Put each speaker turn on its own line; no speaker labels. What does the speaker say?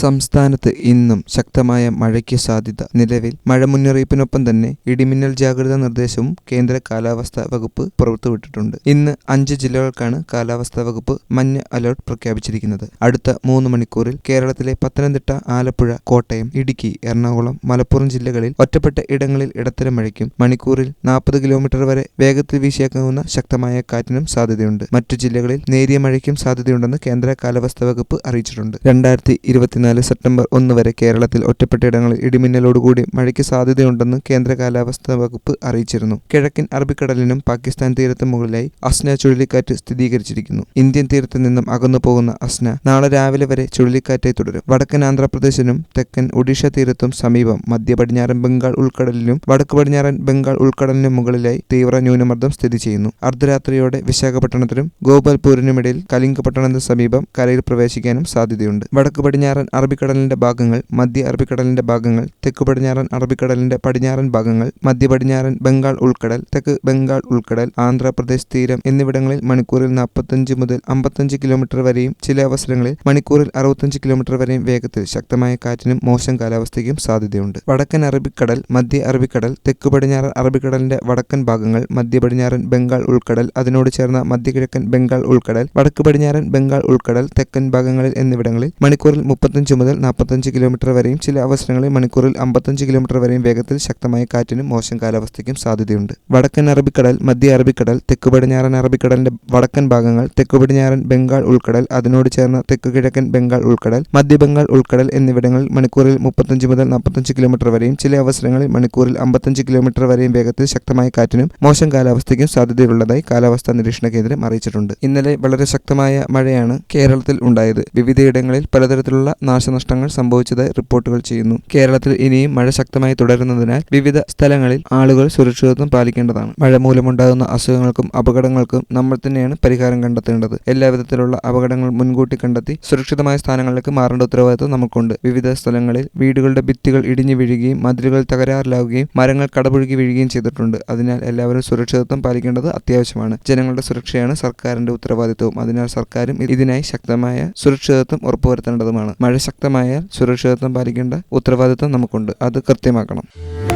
സംസ്ഥാനത്ത് ഇന്നും ശക്തമായ മഴയ്ക്ക് സാധ്യത നിലവിൽ മഴ മുന്നറിയിപ്പിനൊപ്പം തന്നെ ഇടിമിന്നൽ ജാഗ്രതാ നിർദ്ദേശവും കേന്ദ്ര കാലാവസ്ഥാ വകുപ്പ് പുറത്തുവിട്ടിട്ടുണ്ട് ഇന്ന് അഞ്ച് ജില്ലകൾക്കാണ് കാലാവസ്ഥാ വകുപ്പ് മഞ്ഞ അലർട്ട് പ്രഖ്യാപിച്ചിരിക്കുന്നത് അടുത്ത മൂന്ന് മണിക്കൂറിൽ കേരളത്തിലെ പത്തനംതിട്ട ആലപ്പുഴ കോട്ടയം ഇടുക്കി എറണാകുളം മലപ്പുറം ജില്ലകളിൽ ഒറ്റപ്പെട്ട ഇടങ്ങളിൽ ഇടത്തരം മഴയ്ക്കും മണിക്കൂറിൽ നാൽപ്പത് കിലോമീറ്റർ വരെ വേഗത്തിൽ വീശിയേക്കാവുന്ന ശക്തമായ കാറ്റിനും സാധ്യതയുണ്ട് മറ്റു ജില്ലകളിൽ നേരിയ മഴയ്ക്കും സാധ്യതയുണ്ടെന്ന് കേന്ദ്ര കാലാവസ്ഥാ വകുപ്പ് അറിയിച്ചിട്ടുണ്ട് രണ്ടായിരത്തി ഇരുപത്തിനാല് സെപ്റ്റംബർ ഒന്ന് വരെ കേരളത്തിൽ ഒറ്റപ്പെട്ടയിടങ്ങളിൽ ഇടിമിന്നലോടുകൂടി മഴയ്ക്ക് സാധ്യതയുണ്ടെന്ന് കേന്ദ്ര കാലാവസ്ഥാ വകുപ്പ് അറിയിച്ചിരുന്നു കിഴക്കൻ അറബിക്കടലിനും പാകിസ്ഥാൻ തീരത്തും മുകളിലായി അസ്ന ചുഴലിക്കാറ്റ് സ്ഥിരീകരിച്ചിരിക്കുന്നു ഇന്ത്യൻ തീരത്ത് നിന്നും അകന്നു പോകുന്ന അസ്ന നാളെ രാവിലെ വരെ ചുഴലിക്കാറ്റായി തുടരും വടക്കൻ ആന്ധ്രാപ്രദേശിനും തെക്കൻ ഒഡീഷ തീരത്തും സമീപം മധ്യ പടിഞ്ഞാറൻ ബംഗാൾ ഉൾക്കടലിലും വടക്ക് പടിഞ്ഞാറൻ ബംഗാൾ ഉൾക്കടലിനും മുകളിലായി തീവ്ര ന്യൂനമർദ്ദം സ്ഥിതി ചെയ്യുന്നു അർദ്ധരാത്രിയോടെ വിശാഖപട്ടണത്തിനും ഗോപാൽപൂരിനുമിടയിൽ കലിംഗപട്ടണത്തിന് സമീപം കരയിൽ പ്രവേശിക്കാനും സാധ്യതയുണ്ട് വടക്ക് പടിഞ്ഞാറൻ പടിഞ്ഞാറൻ അറബിക്കടലിൻ്റെ ഭാഗങ്ങൾ മധ്യ അറബിക്കടലിൻ്റെ ഭാഗങ്ങൾ തെക്ക് പടിഞ്ഞാറൻ അറബിക്കടലിൻ്റെ പടിഞ്ഞാറൻ ഭാഗങ്ങൾ മധ്യ പടിഞ്ഞാറൻ ബംഗാൾ ഉൾക്കടൽ തെക്ക് ബംഗാൾ ഉൾക്കടൽ ആന്ധ്രാപ്രദേശ് തീരം എന്നിവിടങ്ങളിൽ മണിക്കൂറിൽ നാൽപ്പത്തഞ്ച് മുതൽ അമ്പത്തഞ്ച് കിലോമീറ്റർ വരെയും ചില അവസരങ്ങളിൽ മണിക്കൂറിൽ അറുപത്തഞ്ച് കിലോമീറ്റർ വരെയും വേഗത്തിൽ ശക്തമായ കാറ്റിനും മോശം കാലാവസ്ഥയ്ക്കും സാധ്യതയുണ്ട് വടക്കൻ അറബിക്കടൽ മധ്യ അറബിക്കടൽ തെക്ക് പടിഞ്ഞാറൻ അറബിക്കടലിന്റെ വടക്കൻ ഭാഗങ്ങൾ മധ്യ പടിഞ്ഞാറൻ ബംഗാൾ ഉൾക്കടൽ അതിനോട് ചേർന്ന മധ്യകിഴക്കൻ ബംഗാൾ ഉൾക്കടൽ വടക്ക് പടിഞ്ഞാറൻ ബംഗാൾ ഉൾക്കടൽ തെക്കൻ ഭാഗങ്ങളിൽ എന്നിവിടങ്ങളിൽ മണിക്കൂറിൽ മുപ്പത്തി മുപ്പത്തഞ്ച് മുതൽ നാൽപ്പത്തഞ്ച് കിലോമീറ്റർ വരെയും ചില അവസരങ്ങളിൽ മണിക്കൂറിൽ അമ്പത്തഞ്ച് കിലോമീറ്റർ വരെയും വേഗത്തിൽ ശക്തമായ കാറ്റിനും മോശം കാലാവസ്ഥയ്ക്കും സാധ്യതയുണ്ട് വടക്കൻ അറബിക്കടൽ മധ്യ അറബിക്കടൽ തെക്കു പടിഞ്ഞാറൻ അറബിക്കടലിന്റെ വടക്കൻ ഭാഗങ്ങൾ തെക്കു പടിഞ്ഞാറൻ ബംഗാൾ ഉൾക്കടൽ അതിനോട് ചേർന്ന തെക്കു കിഴക്കൻ ബംഗാൾ ഉൾക്കടൽ മധ്യ ബംഗാൾ ഉൾക്കടൽ എന്നിവിടങ്ങളിൽ മണിക്കൂറിൽ മുപ്പത്തഞ്ച് മുതൽ നാൽപ്പത്തഞ്ച് കിലോമീറ്റർ വരെയും ചില അവസരങ്ങളിൽ മണിക്കൂറിൽ അമ്പത്തഞ്ച് കിലോമീറ്റർ വരെയും വേഗത്തിൽ ശക്തമായ കാറ്റിനും മോശം കാലാവസ്ഥയ്ക്കും സാധ്യതയുള്ളതായി കാലാവസ്ഥാ നിരീക്ഷണ കേന്ദ്രം അറിയിച്ചിട്ടുണ്ട് ഇന്നലെ വളരെ ശക്തമായ മഴയാണ് കേരളത്തിൽ ഉണ്ടായത് വിവിധയിടങ്ങളിൽ പലതരത്തിലുള്ള നാശനഷ്ടങ്ങൾ സംഭവിച്ചതായി റിപ്പോർട്ടുകൾ ചെയ്യുന്നു കേരളത്തിൽ ഇനിയും മഴ ശക്തമായി തുടരുന്നതിനാൽ വിവിധ സ്ഥലങ്ങളിൽ ആളുകൾ സുരക്ഷിതത്വം പാലിക്കേണ്ടതാണ് മഴ മൂലമുണ്ടാകുന്ന അസുഖങ്ങൾക്കും അപകടങ്ങൾക്കും നമ്മൾ തന്നെയാണ് പരിഹാരം കണ്ടെത്തേണ്ടത് എല്ലാവിധത്തിലുള്ള അപകടങ്ങൾ മുൻകൂട്ടി കണ്ടെത്തി സുരക്ഷിതമായ സ്ഥാനങ്ങളിലേക്ക് മാറേണ്ട ഉത്തരവാദിത്വം നമുക്കുണ്ട് വിവിധ സ്ഥലങ്ങളിൽ വീടുകളുടെ ഭിത്തികൾ ഇടിഞ്ഞു വീഴുകയും മതിലുകൾ തകരാറിലാവുകയും മരങ്ങൾ കടപുഴുകി വീഴുകയും ചെയ്തിട്ടുണ്ട് അതിനാൽ എല്ലാവരും സുരക്ഷിതത്വം പാലിക്കേണ്ടത് അത്യാവശ്യമാണ് ജനങ്ങളുടെ സുരക്ഷയാണ് സർക്കാരിന്റെ ഉത്തരവാദിത്വവും അതിനാൽ സർക്കാരും ഇതിനായി ശക്തമായ സുരക്ഷിതത്വം ഉറപ്പുവരുത്തേണ്ടതുമാണ് മഴ മഴ ശക്തമായാൽ സുരക്ഷിതത്വം പാലിക്കേണ്ട ഉത്തരവാദിത്വം നമുക്കുണ്ട് അത് കൃത്യമാക്കണം